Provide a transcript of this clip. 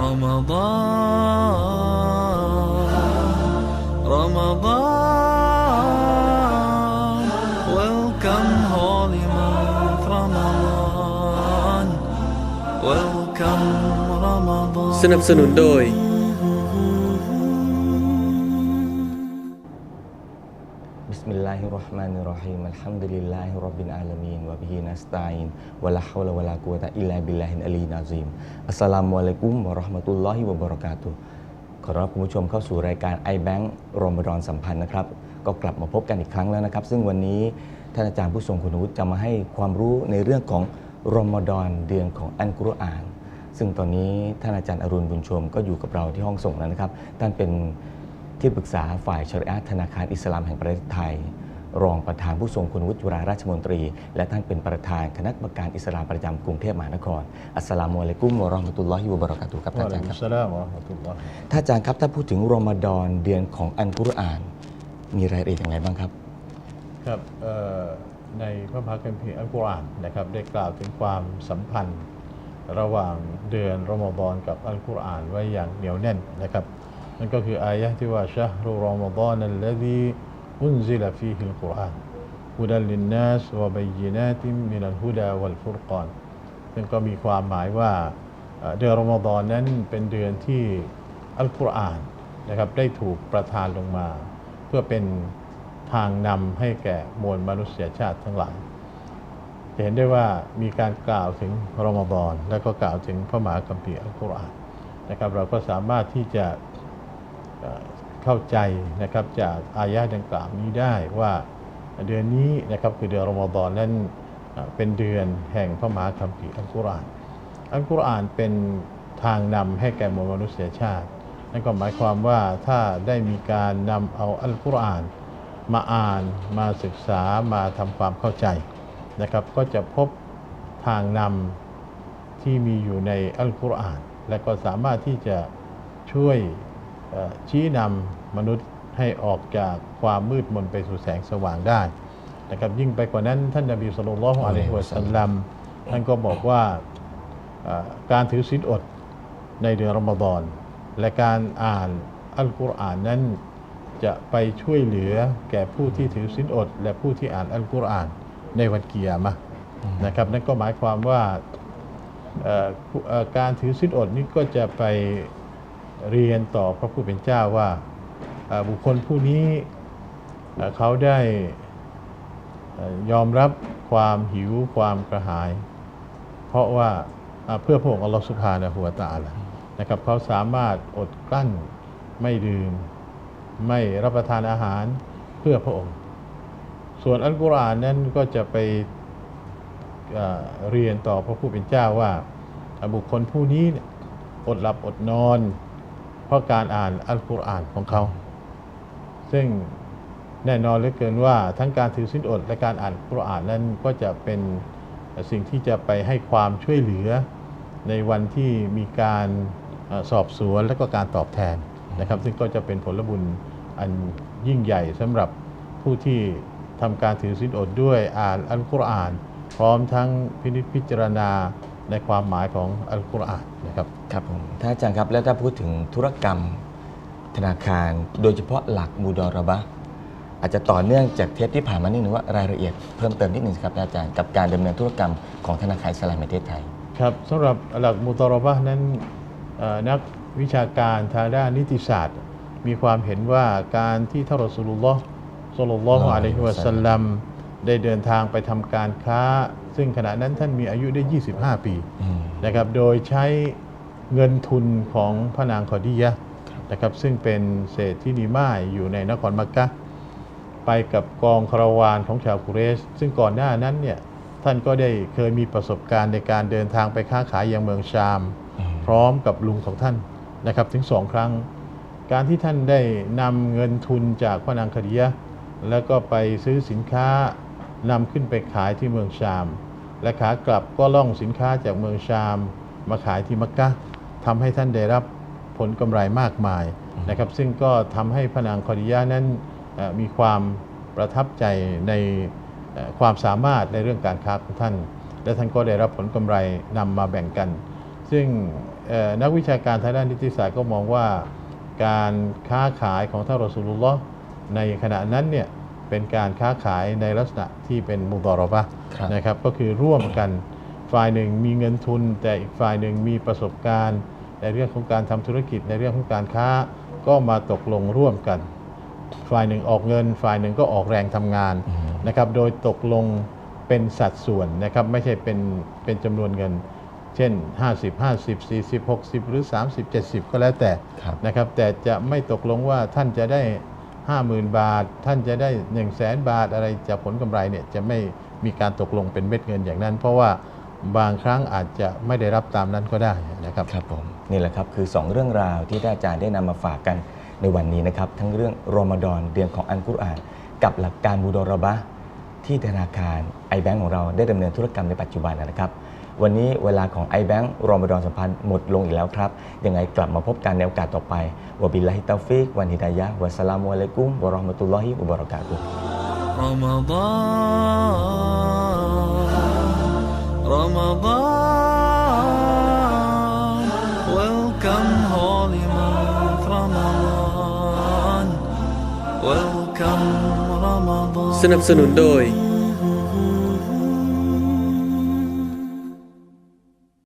رمضان رمضان Welcome holy month Ramadan Welcome Ramadan สนับสนุนโดย الرحمن الرحيم الحمد لله رب العالمين وبه نستعين ولا حول ولا قوة إلا بالله العلي العظيم อัสสลามุอะลัยกุมวะเราะห์มะตุลลอฮิวะบะเราะกาตุฮ์ขอรับคุณผู้ชมเข้าสู่รายการ iBank รอมฎอนสัมพันธ์นะครับ ก็กลับมาพบกันอีกครั้งแล้วนะครับ ซึ่งวันนี้ท่านอาจารย์ผู้ทรงคุณวุฒิจะมาให้ความรู้ในเรื่องของรอมฎอนเดือนของอันกุรอาน ซึ่งตอนนี้ท่านอาจารย์อรุณบุญชม ก็อยู่กับเราที่ห้องส่งแล้วนะครับ ท่านเป็น ที่ปรึกษาฝ่ายชริอะห์ธนาคารอิสลามแห่งประเทศไทย รองประธานผู้ทรงคุณวุฒิจุฬาราชมนตรี และท่านเป็นประธานคณะกรรมการอิสลามประจำกรุงเทพมหานคร อัสสลามุอะลัยกุมวะเราะห์มะตุลลอฮิวะบะเราะกาตุฮ์ครับท่านอาจารย์ครับสลามวะเราะห์มะตุลลอฮ์ท่านอาจารย์ครับถ้าพูดถึงรอมฎอนเดือนของอันกุรอาน มีรายละเอียดอย่างไรบ้างครับ ครับเอ่อในพระมหาคัมภีร์อัลกุรอานนะครับได้กล่าวถึงความสัมพันธ์ระหว่างเดือนรอมฎอนกับอัลกุรอานไว้อย่างเหนียวแน่นนะครับนั่นก็คืออายะห์ที่ว่าชะฮรุรอมฎอนอัลลซีอุนซิลฟีฮิลกุรอานฮุดัลลินนัสวะบั ยยินาติมมินัลฮุดาวัลฟุรกานซึ่งก็มีความหมายว่าเดือนรอมฎอนนั้นเป็นเดือนที่อัลกุรอานนะครับได้ถูกประทานลงมา เพื่อเป็นทางนำให้แก่มวลมนุษยชาติทั้งหลายจะเห็นได้ว่ามีการกล่าวถึงรอมฎอนและก็กล่าวถึงพระมหาคัมภีร์อัลกุรอานนะครับเราก็สามารถที่จะ เข้าใจนะครับจากอายะดังกล่าวนี้ได้ว่าเดือนนี้นะครับคือเดือนรอมฎอนนั้นเป็นเดือนแห่งพระมหาคัมภีร์อัลกุรอานอัลกุรอานเป็นทางนำให้แก่มวลมนุษยชาตินั่นก็หมายความว่าถ้าได้มีการนำเอาอัลกุรอานมาอ่านมาศึกษามาทำความเข้าใจนะครับ ก็จะพบทางนำที่มีอยู่ในอัลกุรอาน และก็สามารถที่จะช่วย ชี้นำมนุษย์ให้ออกจากความมืดมนไปสู่แสงสว่างได้นะครับยิ่งไปกว่านั้นท่านนบีสุลต่านละฮ์อะลัยฮิวสัลลัมท่านก็บอกว่าการถือศีลอดในเดือนรอมฎอนและการอ่านอัลกุรอานนั้นจะไปช่วยเหลือแก่ผู้ที่ถือศีลอด และผู้ที่อ่านอัลกุรอานในวันเกิยามะห์นะครับนั่นก็หมายความว่าการถือศีลอดนี้ก็จะไป เรียนต่อพระผู้เป็นเจ้าว่าบุคคลผู้นี้เขาได้ยอมรับความหิวความกระหาย เพราะว่าเพื่อพระองค์อัลลอฮฺสุบฮานะฮูวตะอาลานะครับเขาสามารถอดกลั้นไม่ดื่ม ไม่รับประทานอาหารเพื่อพระองค์ ส่วนอัลกุรอานนั้นก็จะไปเรียนต่อพระผู้เป็นเจ้าว่าบุคคลผู้นี้อดหลับอดนอน ราะการอ่านอัลกุรอานของเขา ซึ่งแน่นอนเหลือเกินว่าทั้งการถือศีลอดและการอ่านกุรอานนั้นก็จะเป็นสิ่งที่จะไปให้ความช่วยเหลือในวันที่มีการสอบสวนและก็การตอบแทนนะครับ ซึ่งก็จะเป็นผลบุญอันยิ่งใหญ่สำหรับผู้ที่ทำการถือศีลอดด้วยอ่านอัลกุรอาน พร้อมทั้งพินิจพิจารณา ในความหมายของอัลกุรอานนะครับครับผมท่านอาจารย์ครับแล้วถ้าพูดถึงธุรกรรมธนาคาร โดยเฉพาะหลักมูดอรบะห์อาจจะต่อเนื่องจากเทปที่ผ่านมานิดนึงว่ารายละเอียดเพิ่มเติมนิดนึงครับท่านอาจารย์กับการดำเนินธุรกรรมของธนาคารอิสลามแห่งประเทศไทย ครับสำหรับหลักมุตอรบะห์นั้นเอ่อนักวิชาการทางด้านนิติศาสตร์ มีความเห็นว่าการที่ท่านรอสูลุลลอฮ์สุลลัลลอฮุอะลัยฮิวะสัลลัมได้เดินทางไปทำการค้า ซึ่งขณะนั้นท่านมีอายุได้ 25 ปีอืมนะครับโดยใช้เงินทุนของพระนางขอดียะห์นะครับซึ่งเป็นเศรษฐีนีม่ายอยู่ในนครมักกะห์ไปกับกองคาราวานของชาวกุเรช ซึ่งก่อนหน้านั้นเนี่ยท่านก็ได้เคยมีประสบการณ์ในการเดินทางไปค้าขายยังเมืองชาม พร้อมกับลุงของท่านนะครับถึงสองครั้ง การที่ท่านได้นำเงินทุนจากพระนางคดียะห์แล้วก็ไปซื้อสินค้า นำขึ้นไปขายที่เมืองชาม และขากลับก็ล่องสินค้าจากเมืองชาม มาขายที่มักกะทำให้ท่านได้รับผลกำไรมากมายนะครับ ซึ่งก็ทำให้พนางคอดียะนั้นมีความประทับใจในความสามารถในเรื่องการค้าของท่าน และท่านก็ได้รับผลกำไรนำมาแบ่งกัน ซึ่งนักวิชาการทางด้านนิติศาสตร์ก็มองว่า การค้าขายของท่านรอสูลุลลอฮ์ในขณะนั้นเนี่ย เป็นการค้าขายในลักษณะที่เป็นมุดอรบะห์ครับนะครับก็คือร่วมกันฝ่ายหนึ่งมีเงินทุน แต่อีกฝ่ายหนึ่งมีประสบการณ์ ในเรื่องของการทำธุรกิจในเรื่องของการค้าก็มาตกลงร่วมกัน ฝ่ายหนึ่งออกเงิน ฝ่ายหนึ่งก็ออกแรงทำงานนะครับโดยตกลงเป็นสัดส่วนนะครับไม่ใช่เป็นเป็นจำนวนเงิน เช่น 50 50 40 60 หรือ 30 70 ก็แล้วแต่ครับนะครับแต่จะไม่ตกลงว่าท่านจะได้ 50,000 บาท ท่านจะได้ 1 0 0 0 0แสนบาทอะไรจากผลกำไรเนี่ยจะไม่มีการตกลงเป็นเม็ดเงินอย่างนั้น เพราะว่าบางครั้งอาจจะไม่ได้รับตามนั้นก็ได้นะครับครับผมนี่แหละครับคือ 2 เรื่องราวที่อาจารย์ได้นำมาฝากกันในวันนี้นะครับ ทั้งเรื่องรอมฎอนเดือนของอันกุรอาน กับหลักการบูดอรบะที่ธนาคารไอแบงของเราได้ดำเนินธุรกรรมในปัจจุบันนะครับ วันนี้เวลาของ i b a n k รอมฎอนสัมพันธ์หมดลงอีกแล้วครับ ยังไงกลับมาพบกันในโอกาสต่อไปวบิลลาฮิตาฟิกวันฮิดายะวะสสลามุอะลัยกุมวะราะห์มะตุลลอฮิวะบะเราะกาตุฮ์ Ramadan, Ramadan, welcome holy month Ramadan, welcome Ramadan. สนับสนุนโดย